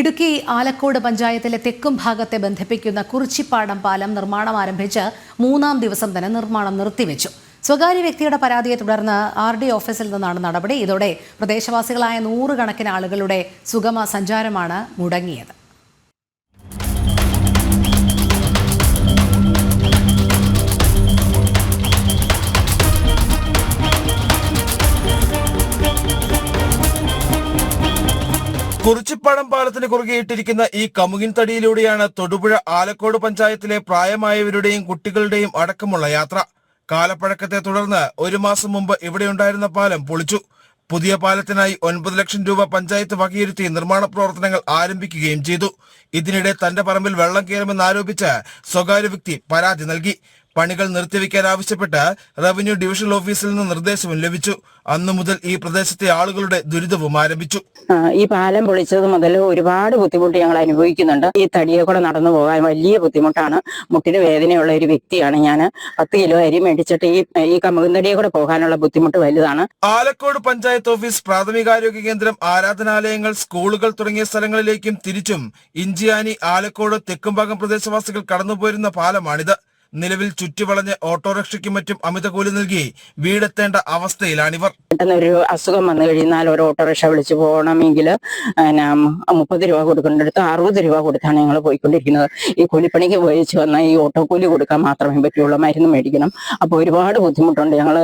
ഇടുക്കി ആലക്കോട് പഞ്ചായത്തിലെ തെക്കും ഭാഗത്തെ ബന്ധിപ്പിക്കുന്ന കുറിച്ചിപ്പാടം പാലം നിർമ്മാണം ആരംഭിച്ച് മൂന്നാം ദിവസം തന്നെ നിർമ്മാണം നിർത്തിവെച്ചു. സ്വകാര്യ വ്യക്തിയുടെ പരാതിയെ തുടർന്ന് ആർ ഡി ഓഫീസിൽ നിന്നാണ് നടപടി. ഇതോടെ പ്രദേശവാസികളായ നൂറുകണക്കിന് ആളുകളുടെ സുഗമ സഞ്ചാരമാണ് മുടങ്ങിയത്. കുറിച്ചിപ്പാടം പാലത്തിന് കുറുകെ ഇട്ടിരിക്കുന്ന ഈ കമുകിൻ തടിയിലൂടെയാണ് തൊടുപുഴ ആലക്കോട് പഞ്ചായത്തിലെ പ്രായമായവരുടെയും കുട്ടികളുടെയും അടക്കമുള്ള യാത്ര. കാലപ്പഴക്കത്തെ തുടർന്ന് ഒരു മാസം മുമ്പ് ഇവിടെയുണ്ടായിരുന്ന പാലം പൊളിച്ചു. പുതിയ പാലത്തിനായി ഒൻപത് ലക്ഷം രൂപ പഞ്ചായത്ത് വകയിരുത്തി നിർമ്മാണ പ്രവർത്തനങ്ങൾ ആരംഭിക്കുകയും ചെയ്തു. ഇതിനിടെ തന്റെ പറമ്പിൽ വെള്ളം കയറുമെന്ന് ആരോപിച്ച് സ്വകാര്യ വ്യക്തി പരാതി നൽകി. പണികൾ നിർത്തിവെക്കാൻ ആവശ്യപ്പെട്ട് റവന്യൂ ഡിവിഷണൽ ഓഫീസിൽ നിന്ന് നിർദ്ദേശവും ലഭിച്ചു. അന്നു മുതൽ ഈ പ്രദേശത്തെ ആളുകളുടെ ദുരിതവും ആരംഭിച്ചു. ഈ പാലം പൊളിച്ചത് മുതൽ ഒരുപാട് ബുദ്ധിമുട്ട് ഞങ്ങൾ അനുഭവിക്കുന്നുണ്ട്. ഈ തടിയെ കൂടെ നടന്നു പോകാൻ വലിയ ബുദ്ധിമുട്ടാണ്. മുട്ടിന് വേദനയുള്ള ഒരു വ്യക്തിയാണ് ഞാൻ. പത്ത് കിലോ അരി മേടിച്ചിട്ട് ഈ ഈ കമുകുന്തടിയെ കൂടെ പോകാനുള്ള ബുദ്ധിമുട്ട് വലുതാണ്. ആലക്കോട് പഞ്ചായത്ത് ഓഫീസ് പ്രാഥമികാരോഗ്യ കേന്ദ്രം ആരാധനാലയങ്ങൾ സ്കൂളുകൾ തുടങ്ങിയ സ്ഥലങ്ങളിലേക്കും തിരിച്ചും ഇഞ്ചിയാനി ആലക്കോട് തെക്കുംഭാഗം പ്രദേശവാസികൾ കടന്നുപോയിരുന്ന പാലമാണിത്. നിലവിൽ ചുറ്റുവളഞ്ഞ് ഓട്ടോറിക്ഷയ്ക്കും മറ്റും അമിത കൂലി നൽകി വീടെത്തേണ്ട അവസ്ഥയിലാണിവർ. ഒരു അസുഖം വന്നു കഴിഞ്ഞാൽ ഒരു ഓട്ടോറിക്ഷ വിളിച്ചു പോകണമെങ്കിൽ മുപ്പത് രൂപ കൊടുക്കേണ്ടടുത്ത് അറുപത് രൂപ കൊടുത്താണ് ഞങ്ങൾ പോയിക്കൊണ്ടിരിക്കുന്നത്. ഈ കൂലിപ്പണിക്ക് ഉപയോഗിച്ച് വന്നാൽ ഈ ഓട്ടോ കൂലി കൊടുക്കാൻ മാത്രമേ പറ്റുള്ളൂ മരുന്ന് മേടിക്കണം. അപ്പോൾ ഒരുപാട് ബുദ്ധിമുട്ടുണ്ട്. ഞങ്ങൾ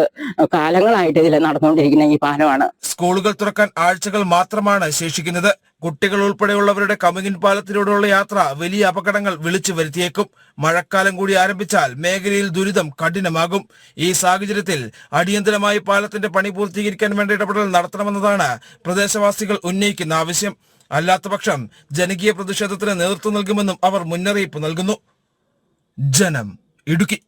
കാലങ്ങളായിട്ട് ഇതിൽ നടന്നുകൊണ്ടിരിക്കുന്ന ഈ പാലമാണ്. സ്കൂളുകൾ തുറക്കാൻ ആഴ്ചകൾ മാത്രമാണ് ശേഷിക്കുന്നത്. കുട്ടികൾ ഉൾപ്പെടെയുള്ളവരുടെ കമുകിൻ പാലത്തിലൂടെയുള്ള യാത്ര വലിയ അപകടങ്ങൾ വിളിച്ചു വരുത്തിയേക്കും. മഴക്കാലം കൂടി ആരംഭിച്ചാൽ മേഖലയിൽ ദുരിതം കഠിനമാകും. ഈ സാഹചര്യത്തിൽ അടിയന്തരമായി പാലത്തിന്റെ പണി പൂർത്തീകരിക്കാൻ വേണ്ട ഇടപെടൽ നടത്തണമെന്നതാണ് പ്രദേശവാസികൾ ഉന്നയിക്കുന്ന ആവശ്യം. അല്ലാത്തപക്ഷം ജനകീയ പ്രതിഷേധത്തിന് നേതൃത്വം നൽകുമെന്നും അവർ മുന്നറിയിപ്പ് നൽകുന്നു. ജനം ഇടുക്കി.